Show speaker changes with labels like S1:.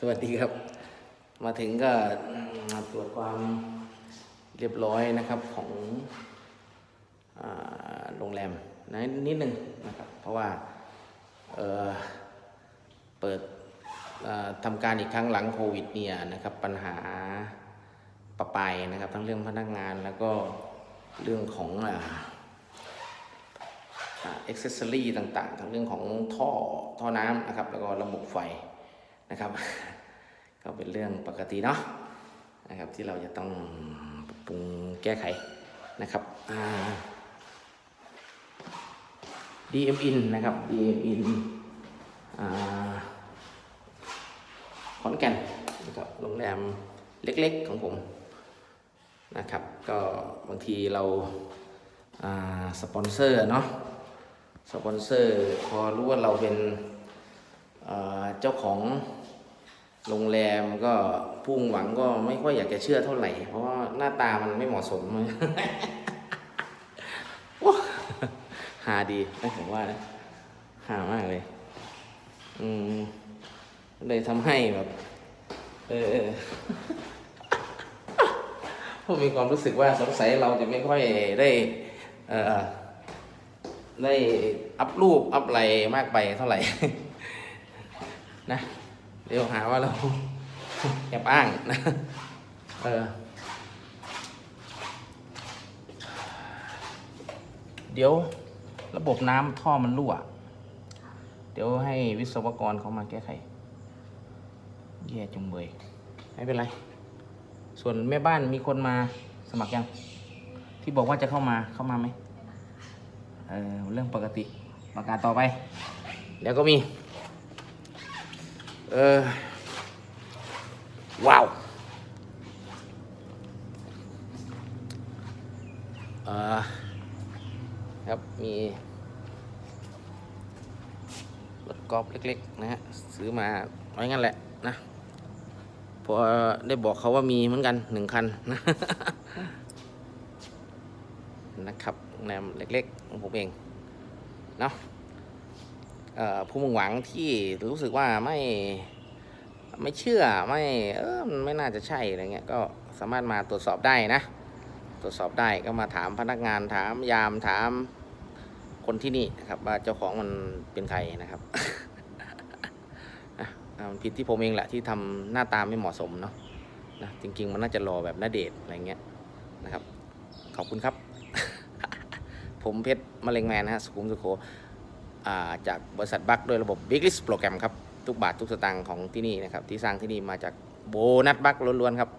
S1: สวัสดีครับ มาถึงก็มาตรวจความเรียบร้อยนะครับของอโรงแรมนะนิดนึงนะครับ เพราะว่าเเปิดทำการอีกครั้งหลังโควิดเนี่ยนะครับปัญหาปะปายนะครับ ทั้งเรื่องพนักงานแล้วก็เรื่องของอ่าอ็อกเซสซอรี่าต่างๆ ทั้งเรื่องของท่อท่อน้ำนะครับ แล้วก็ระบบไฟ นะครับ ก็เป็นเรื่องปกติเนาะนะครับที่เราจะต้องปรับปรุงแก้ไขนะครับ DM in นะครับ DM in อ่าขอนแก่นนะครับโรงแรมเล็กๆของผมนะครับ ก็บางทีเราสปอนเซอร์เนาะสปอนเซอร์พอรู้ว่าเราเป็นเจ้าของ โรงแรมก็พุ่งหวังก็ไม่ค่อยอยากจะเชื่อเท่าไหร่ เพราะว่าหน้าตามันไม่เหมาะสมว้าหาดีนะผมว่านะหามากเลย อืมเลยทำให้แบบ เออผมมีความรู้สึกว่าสงสัยเราจะไม่ค่อยได้ เอ่อได้อัพรูปอัพอะไรมากไปเท่าไหร่ นะ เดี๋ยวหาว่าเราแอบอ้างนะเออเดี๋ยวระบบน้ำท่อมันรั่ว เดี๋ยวให้วิศวกรเขามาแก้ไขแย่จุงเบยไม่เป็นไร ส่วนแม่บ้านมีคนมาสมัครยัง ที่บอกว่าจะเข้ามาเข้ามาไหมเออเรื่องปกติประกาศต่อไป แล้วก็มี เออว้าวครับมีรถกอล์ฟเล็กๆนะฮะซื้อมาไว้งั้นแหละนะพอได้บอกเขาว่ามีเหมือนกันหนึ่งคันนะนะครับแรมเล็กๆของผมเองเนาะ ผู้มุ่งหวังที่รู้สึกว่าไม่ไม่เชื่อไม่เออมันไม่น่าจะใช่อะไรเงี้ยก็สามารถมาตรวจสอบได้นะ ตรวจสอบได้ก็มาถามพนักงานถามยามถามคนที่นี่นะครับ ว่าเจ้าของมันเป็นใครนะครับอ่ามันผิดที่ผมเองแหละที่ทำหน้าตาไม่เหมาะสมเนาะนะจริง ๆ มันน่าจะรอแบบนาเดชอะไรเงี้ยนะครับ ขอบคุณครับ ผมเพชรมะเร็งแมนนะฮะสุขุมสุโข จากบริษัทบัคด้วยระบบ Big List โปรแกรมครับ ทุกบาททุกสตางค์ของที่นี่นะครับ ที่สร้างที่นี่มาจากโบนัสบัคล้วนๆครับ